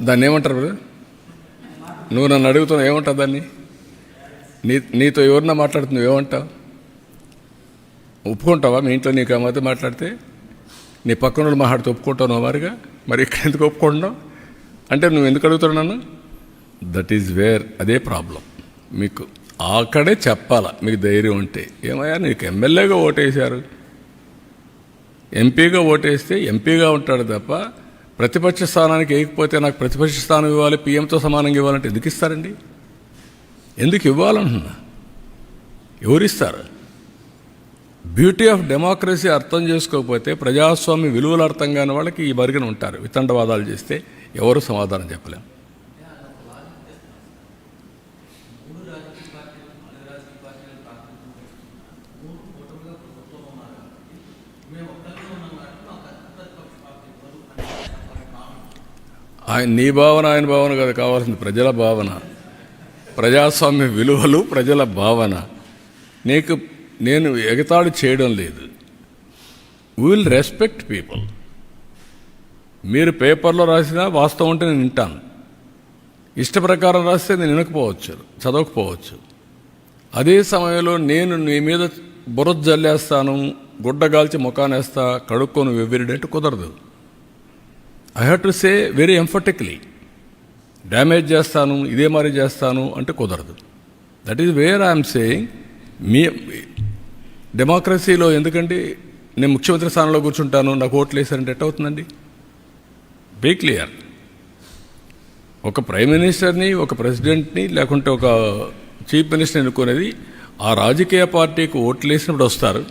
దాన్ని ఏమంటారు బ్రదర్? నువ్వు నన్ను అడుగుతున్నావు ఏమంటావు దాన్ని? నీ నీతో ఎవరన్నా మాట్లాడుతున్నావు ఏమంటావు? ఒప్పుకుంటావా? మీ ఇంట్లో నీకు ఆ మధ్య మాట్లాడితే? నీ పక్కన వాళ్ళు మాట్లాడితే ఒప్పుకుంటావు వారిగా? మరి ఇక్కడ ఎందుకు ఒప్పుకుంటున్నావు? అంటే నువ్వు ఎందుకు అడుగుతున్నావు నన్ను? దట్ ఈజ్ వేర్ అదే ప్రాబ్లం మీకు అక్కడే చెప్పాలా మీకు ధైర్యం ఉంటే. ఏమయ్యా నీకు ఎమ్మెల్యేగా ఓటేశారు. ఎంపీగా ఓటేస్తే ఎంపీగా ఉంటాడు తప్ప ప్రతిపక్ష స్థానానికి వేయకపోతే నాకు ప్రతిపక్ష స్థానం ఇవ్వాలి పీఎంతో సమానంగా ఇవ్వాలంటే ఎందుకు ఇస్తారండి? ఎందుకు ఇవ్వాలంటున్నా? ఎవరిస్తారు? బ్యూటీ ఆఫ్ డెమోక్రసీ అర్థం చేసుకోకపోతే ప్రజాస్వామ్య విలువలు అర్థం కాని వాళ్ళకి ఈ బరిగిన ఉంటారు. వితండవాదాలు చేస్తే ఎవరు సమాధానం చెప్పలేం. ఆయన నీ భావన ఆయన భావన కాదు కావాల్సింది ప్రజల భావన. ప్రజాస్వామ్య విలువలు ప్రజల భావన. నీకు నేను ఎగతాడు చేయడం లేదు. విల్ రెస్పెక్ట్ పీపుల్ మీరు పేపర్లో రాసినా వాస్తవం ఉంటే నేను వింటాను. ఇష్ట ప్రకారం రాస్తే నేను వినకపోవచ్చు చదవకపోవచ్చు. అదే సమయంలో నేను నీ మీద బురద జల్లేస్తాను గుడ్డగాల్చి ముఖానేస్తా కడుక్కొని వెవ్వరిడంటే కుదరదు. I have to say very emphatically damage చేస్తాను ఇదే మరి చేస్తాను అంటే కుదరదు. That is where I'm saying మీ డెమోక్రసీలో ఎందుకంటే నేను ముఖ్యమంత్రి స్థానంలో కూర్చుంటాను నాకు ఓట్లు వేసారంటే ఎట్ అవుతుందండి? బీ క్లియర్ ఒక ప్రైమ్ మినిస్టర్ని ఒక ప్రెసిడెంట్ని లేకుంటే ఒక చీఫ్ మినిస్టర్ని ఎన్నుకునేది ఆ రాజకీయ పార్టీకి ఓట్లు వేసినప్పుడు వస్తారు.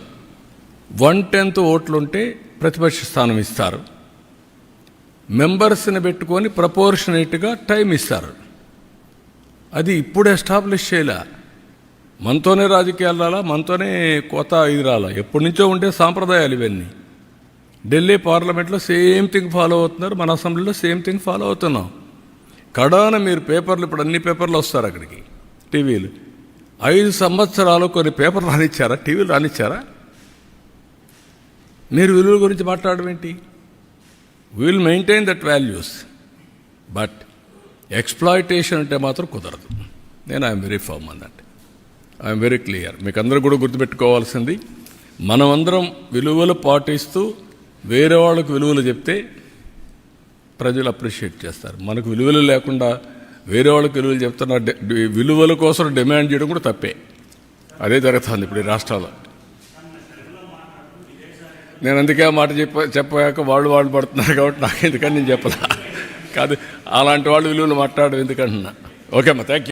వన్ టెన్త్ ఓట్లుంటే ప్రతిపక్ష స్థానం ఇస్తారు. మెంబర్స్ని పెట్టుకొని ప్రపోర్షనేట్గా టైం ఇస్తారు. అది ఇప్పుడు ఎస్టాబ్లిష్ చేయలే. మనతోనే రాజకీయాలు రాలా మనతోనే కొత్త ఇది రాలా. ఎప్పటి నుంచో ఉండే సాంప్రదాయాలు ఇవన్నీ. ఢిల్లీ పార్లమెంట్లో సేమ్ థింగ్ ఫాలో అవుతున్నారు మన అసెంబ్లీలో సేమ్ థింగ్ ఫాలో అవుతున్నాం. కడాన మీరు పేపర్లు ఇప్పుడు అన్ని పేపర్లు వస్తారు అక్కడికి టీవీలు. ఐదు సంవత్సరాలు కొన్ని పేపర్లు రానిచ్చారా? టీవీలు రానిచ్చారా? మీరు విలువల గురించి మాట్లాడడం ఏంటి? Will maintain that values but exploitation అంటే మాత్రం కుదరదు. నేను I'm very firm on I'm very clear. మీకు అందరూ కూడా గుర్తుపెట్టుకోవాల్సింది మనమందరం విలువలు పాటిస్తూ వేరే వాళ్ళకు విలువలు చెప్తే ప్రజలు అప్రిషియేట్ చేస్తారు. మనకు విలువలు లేకుండా వేరే వాళ్ళకి విలువలు చెప్తున్న విలువల కోసం డిమాండ్ చేయడం కూడా తప్పే. అదే జరుగుతుంది ఇప్పుడు ఈ రాష్ట్రాల్లో. నేను అందుకే ఆ మాట చెప్ప చెప్పాక వాళ్ళు వాళ్ళు పడుతున్నారు కాబట్టి నాకు ఎందుకని నేను చెప్పలా. కాదు అలాంటి వాళ్ళు విలువలు మాట్లాడడం ఎందుకంటున్నా. ఓకే అమ్మా థ్యాంక్ యూ